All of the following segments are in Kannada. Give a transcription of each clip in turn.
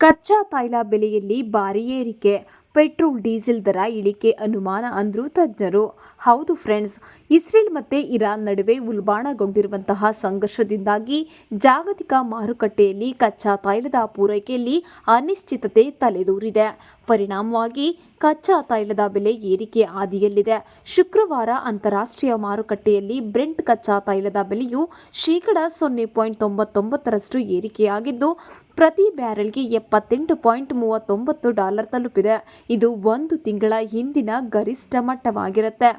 ಕಚ್ಚಾ ತೈಲ ಬೆಲೆಯಲ್ಲಿ ಭಾರಿ ಏರಿಕೆ. ಪೆಟ್ರೋಲ್, ಡೀಸೆಲ್ ದರ ಇಳಿಕೆ ಅನುಮಾನ ಅಂದ್ರು ತಜ್ಞರು. ಹೌದು ಫ್ರೆಂಡ್ಸ್, ಇಸ್ರೇಲ್ ಮತ್ತು ಇರಾನ್ ನಡುವೆ ಉಲ್ಬಾಣಗೊಂಡಿರುವಂತಹ ಸಂಘರ್ಷದಿಂದಾಗಿ ಜಾಗತಿಕ ಮಾರುಕಟ್ಟೆಯಲ್ಲಿ ಕಚ್ಚಾ ತೈಲದ ಪೂರೈಕೆಯಲ್ಲಿ ಅನಿಶ್ಚಿತತೆ ತಲೆದೂರಿದೆ. ಪರಿಣಾಮವಾಗಿ ಕಚ್ಚಾ ತೈಲದ ಬೆಲೆ ಏರಿಕೆ ಹಾದಿಯಲ್ಲಿದೆ. ಶುಕ್ರವಾರ ಅಂತಾರಾಷ್ಟ್ರೀಯ ಮಾರುಕಟ್ಟೆಯಲ್ಲಿ ಬ್ರೆಂಟ್ ಕಚ್ಚಾ ತೈಲದ ಬೆಲೆಯು ಶೇಕಡ ಸೊನ್ನೆ ಪಾಯಿಂಟ್ ತೊಂಬತ್ತೊಂಬತ್ತರಷ್ಟು ಏರಿಕೆಯಾಗಿದ್ದು ಪ್ರತಿ ಬ್ಯಾರೆಲ್ಗೆ ಎಪ್ಪತ್ತೆಂಟು ಪಾಯಿಂಟ್ ಮೂವತ್ತೊಂಬತ್ತು ಡಾಲರ್ ತಲುಪಿದೆ. ಇದು ಒಂದು ತಿಂಗಳ ಹಿಂದಿನ ಗರಿಷ್ಠ ಮಟ್ಟವಾಗಿರುತ್ತೆ.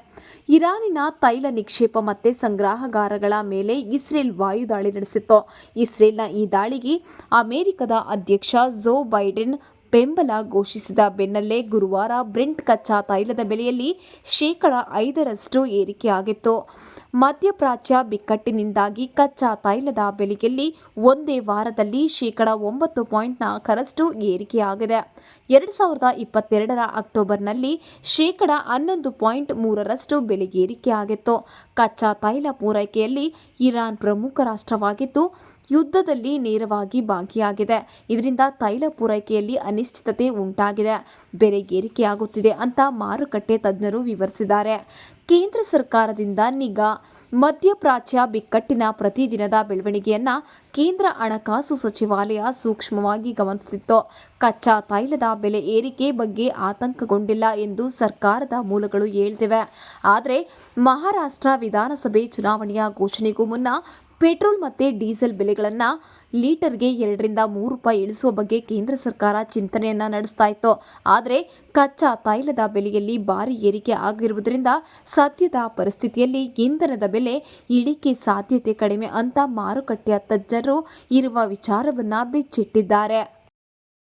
ಇರಾನಿನ ತೈಲ ನಿಕ್ಷೇಪ ಮತ್ತು ಸಂಗ್ರಹಗಾರಗಳ ಮೇಲೆ ಇಸ್ರೇಲ್ ವಾಯುದಾಳಿ ನಡೆಸಿತ್ತು. ಇಸ್ರೇಲ್ನ ಈ ದಾಳಿಗೆ ಅಮೆರಿಕದ ಅಧ್ಯಕ್ಷ ಜೋ ಬೈಡೆನ್ ಬೆಂಬಲ ಘೋಷಿಸಿದ ಬೆನ್ನಲ್ಲೇ ಗುರುವಾರ ಬ್ರೆಂಟ್ ಕಚ್ಚಾ ತೈಲದ ಬೆಲೆಯಲ್ಲಿ ಶೇಕಡ ಐದರಷ್ಟು ಏರಿಕೆಯಾಗಿತ್ತು. ಮಧ್ಯಪ್ರಾಚ್ಯ ಬಿಕ್ಕಟ್ಟಿನಿಂದಾಗಿ ಕಚ್ಚಾ ತೈಲದ ಬೆಲೆಯಲ್ಲಿ ಒಂದೇ ವಾರದಲ್ಲಿ ಶೇಕಡ ಒಂಬತ್ತು ಪಾಯಿಂಟ್ ನಾಲ್ಕರಷ್ಟು ಏರಿಕೆಯಾಗಿದೆ. ಎರಡು ಸಾವಿರದ ಇಪ್ಪತ್ತೆರಡರ ಅಕ್ಟೋಬರ್ನಲ್ಲಿ ಶೇಕಡ ಹನ್ನೊಂದು ಪಾಯಿಂಟ್ ಮೂರರಷ್ಟು ಬೆಲೆಗೇರಿಕೆ ಆಗಿತ್ತು. ಕಚ್ಚಾ ತೈಲ ಪೂರೈಕೆಯಲ್ಲಿ ಇರಾನ್ ಪ್ರಮುಖ ರಾಷ್ಟ್ರವಾಗಿದ್ದು, ಯುದ್ಧದಲ್ಲಿ ನೇರವಾಗಿ ಭಾಗಿಯಾಗಿದೆ. ಇದರಿಂದ ತೈಲ ಪೂರೈಕೆಯಲ್ಲಿ ಅನಿಶ್ಚಿತತೆ ಉಂಟಾಗಿದೆ. ಬೆಲೆ ಏರಿಕೆಯಾಗುತ್ತಿದೆ ಅಂತ ಮಾರುಕಟ್ಟೆ ತಜ್ಞರು ವಿವರಿಸಿದ್ದಾರೆ. ಕೇಂದ್ರ ಸರ್ಕಾರದಿಂದ ನಿಗಾ ಮಧ್ಯಪ್ರಾಚ್ಯ ಬಿಕ್ಕಟ್ಟಿನ ಪ್ರತಿದಿನದ ಬೆಳವಣಿಗೆಯನ್ನ ಕೇಂದ್ರ ಹಣಕಾಸು ಸಚಿವಾಲಯ ಸೂಕ್ಷ್ಮವಾಗಿ ಗಮನಿಸುತ್ತಿತ್ತು ಕಚ್ಚಾ ತೈಲದ ಬೆಲೆ ಏರಿಕೆ ಬಗ್ಗೆ ಆತಂಕಗೊಂಡಿಲ್ಲ ಎಂದು ಸರ್ಕಾರದ ಮೂಲಗಳು ಹೇಳ್ತಿವೆ. ಆದರೆ ಮಹಾರಾಷ್ಟ್ರ ವಿಧಾನಸಭೆ ಚುನಾವಣೆಯ ಘೋಷಣೆಗೂ ಮುನ್ನ ಪೆಟ್ರೋಲ್ ಮತ್ತು ಡೀಸೆಲ್ ಬೆಲೆಗಳನ್ನು ಲೀಟರ್ಗೆ ಎರಡರಿಂದ ಮೂರು ರೂಪಾಯಿ ಇಳಿಸುವ ಬಗ್ಗೆ ಕೇಂದ್ರ ಸರ್ಕಾರ ಚಿಂತನೆಯನ್ನು ನಡೆಸ್ತಾ ಇತ್ತು. ಆದರೆ ಕಚ್ಚಾ ತೈಲದ ಬೆಲೆಯಲ್ಲಿ ಭಾರಿ ಏರಿಕೆ ಆಗಿರುವುದರಿಂದ ಸದ್ಯದ ಪರಿಸ್ಥಿತಿಯಲ್ಲಿ ಇಂಧನದ ಬೆಲೆ ಇಳಿಕೆ ಸಾಧ್ಯತೆ ಕಡಿಮೆ ಅಂತ ಮಾರುಕಟ್ಟೆಯ ತಜ್ಞರು ಇರುವ ವಿಚಾರವನ್ನು ಬಿಚ್ಚಿಟ್ಟಿದ್ದಾರೆ.